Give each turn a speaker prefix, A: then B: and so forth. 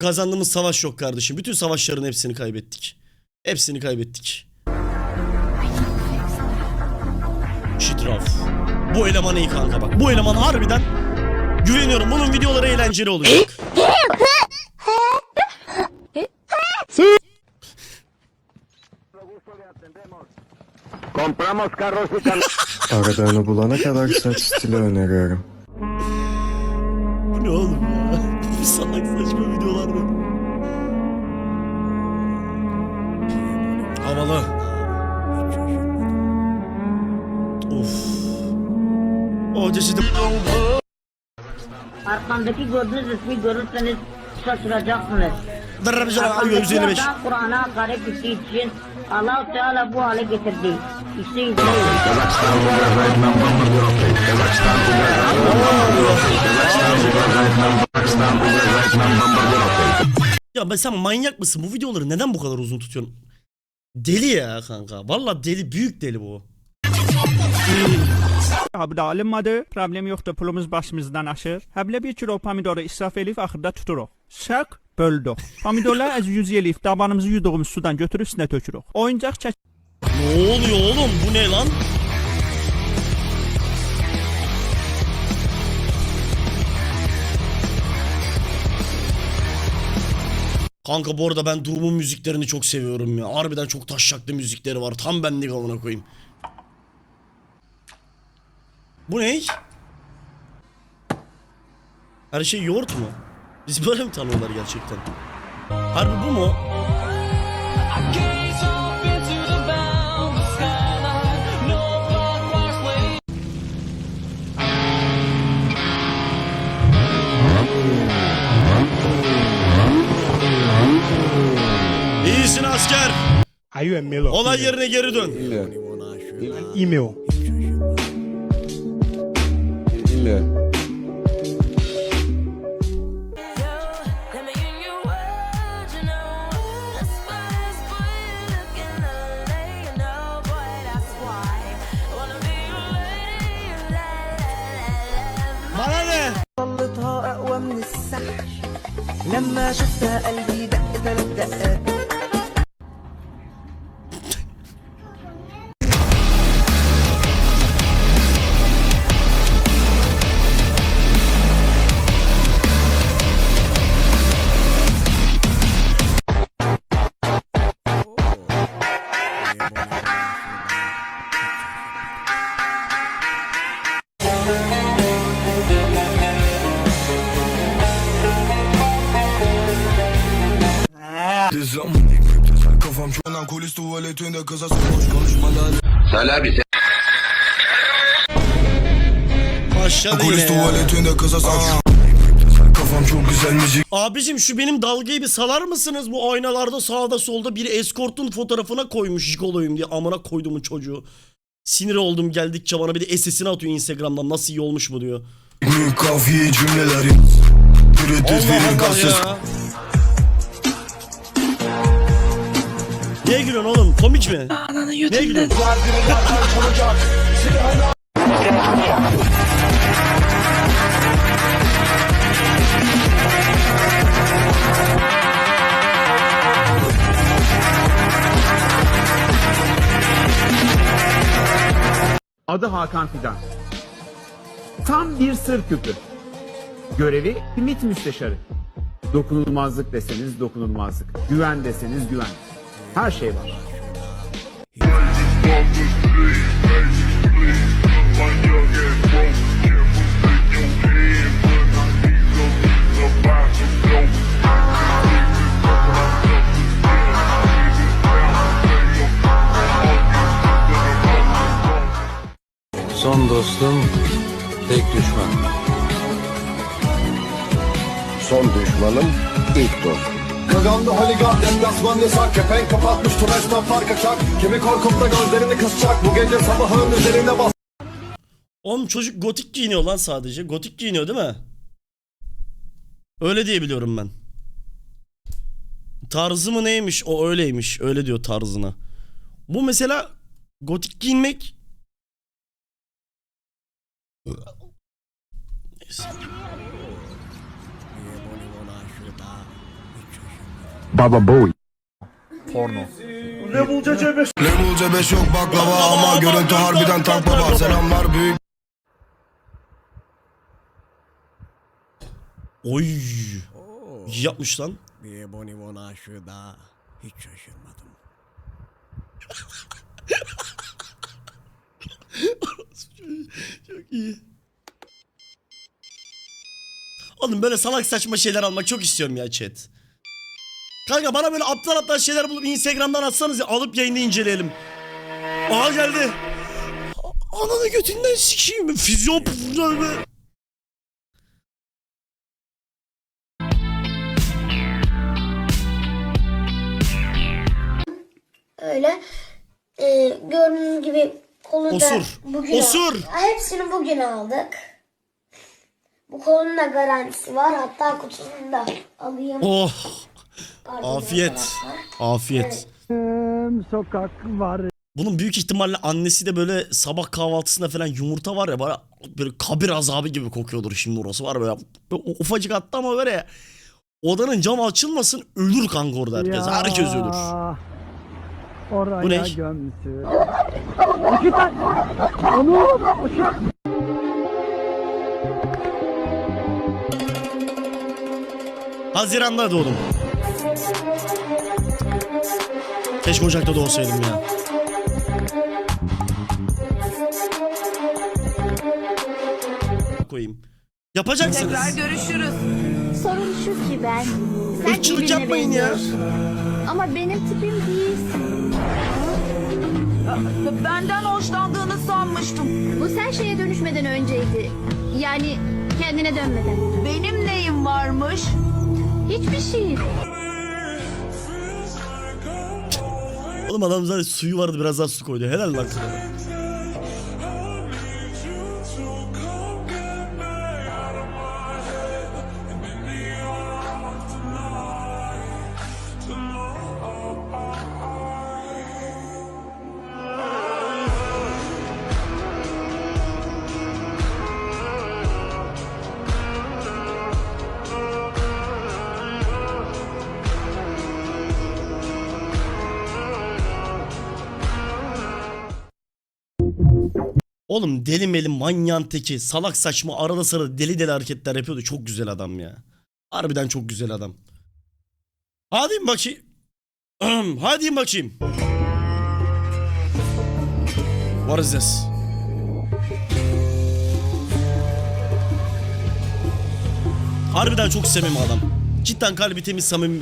A: Kazandığımız savaş yok kardeşim. Bütün savaşların hepsini kaybettik. Hepsini kaybettik. Şitraf. Bu eleman iyi kanka bak. Bu eleman harbiden güveniyorum. Bunun videoları eğlenceli olacak.
B: Compramos carros y.
C: Aradığını bulana kadar saç stili öneriyorum.
A: Bu ne oğlum
D: Arkamdaki gördüğünüz ismi görürseniz şaşıracaksınız.
A: 155.
D: adam Kur'an'a hakaret ettiği için allah Teala bu hale getirdi. İşte izleyin.
A: Ya ben sen manyak mısın? Bu videoları neden bu kadar uzun tutuyorsun? Deli ya kanka. Valla deli. Büyük deli bu.
E: Abi alınmadı. Problem yoxdur. Pulumuz başımızdan aşır. Həblə bir kilo pomidoru israf eləyib axırda tuturuq. Şək böldük. Pomidorları az yüz eləyib dabanımızı yuduğumuz sudan götürüb üstünə tökürük. Oyuncaq çək
A: Ne oluyor oğlum? Bu ne lan? Kanka bu arada ben Doom'un müziklerini çok seviyorum ya. Harbiden çok taşşaklı müzikleri var. Tam benlik amına koyayım. Bu ne? Her şey yoğurt mu? Biz böyle mi tanıyorlar gerçekten? Harbi bu mu? İyisin asker. Olay yerine geri dön.
F: Email.
A: جميلة
G: طلتها أقوى من السحر. لما شفتها قلبي دق ثلاث دقات
H: Kafam şu an kulis tuvaletinde kıza sarhoş konuşmalar
A: Başladı
H: Kulis
A: yine ya.
H: tuvaletinde kıza sarhoş Kafam çok güzel müzik
A: Abicim şu benim dalgayı bir salar mısınız? Bu aynalarda sağda solda biri eskortun fotoğrafına koymuş jigoloyum diye amına koyduğumun çocuğu. Sinir oldum geldikçe bana bir de SS'ini atıyor Instagram'dan nasıl iyi olmuş bu diyor.
H: Kafiye Müreddit
A: Allah Allah ya. Gülüyorsun oğlum? Komik mi? Neye gülüyorsun?
I: Adı Hakan Fidan. Tam bir sır küpü. Görevi MİT müsteşarı. Dokunulmazlık deseniz dokunulmazlık. Güven deseniz güven. Her şey var.
C: Son dostum, tek düşman. Son düşmanım, ilk dostum.
H: Gaganlı holigan deplasman yasak Kepenk kapatmış turajdan fark açak Kimi korkup da gözlerini kısacak Bu gece sabahın üzerine bas
A: Oğlum çocuk gotik giyiniyor lan sadece. Gotik giyiniyor değil mi? Öyle diye biliyorum ben. Tarzı mı neymiş? O öyleymiş. Öyle diyor tarzına. Bu mesela gotik giyinmek Neyse.
H: Baba Bowie.
F: Level C5
H: Level C5 yok baklava ama görüntü harbiden tank baba. Selamlar büyük.
A: Oy. İyi yapmış lan.
B: Bir bonibon aşığı daha hiç şaşırmadım.
A: Çok iyi. Oğlum böyle salak saçma şeyler almak çok istiyorum ya chat. Kanka bana böyle aptal aptal şeyler bulup Instagram'dan atsanız ya alıp yayında inceleyelim. Aha geldi. Ananı götünden sikeyim. Fizyon böyle.
J: Öyle. Ee, gördüğünüz gibi kolu da
A: Osur.
J: bugün
A: Osur.
J: Ya hepsini bugün aldık. Bu kolun da garantisi var. Hatta kutusunu da alayım.
A: Oh. Afiyet. Afiyet.
F: sokak var.
A: Bunun büyük ihtimalle annesi de böyle sabah kahvaltısında falan yumurta var ya böyle, böyle kabir azabı gibi kokuyordur şimdi orası var böyle, böyle ufacık attı ama böyle odanın camı açılmasın ölür kanka orada herkes. Herkes ölür.
F: Oraya
A: Bu ne?
F: gömsün.
A: Haziran'da doğdum. Keşke Ocak'ta doğsaydım ya. koyayım. Yapacaksınız.
K: görüşürüz.
J: Sorun şu ki ben. Sen
A: Irkçılık yapmayın ya.
J: Ama benim tipim değilsin.
K: Benden hoşlandığını sanmıştım.
J: Bu sen şeye dönüşmeden önceydi. Yani kendine dönmeden.
K: Benim neyim varmış?
J: Hiçbir şey.
A: Oğlum adam zaten suyu vardı biraz daha su koydu. Helal lan. Oğlum deli meli manyan teki salak saçma arada sırada deli deli hareketler yapıyordu. Çok güzel adam ya. Harbiden çok güzel adam. Hadi bakayım. Hadi bakayım. What is this? Harbiden çok samimi adam. Cidden kalbi temiz samimi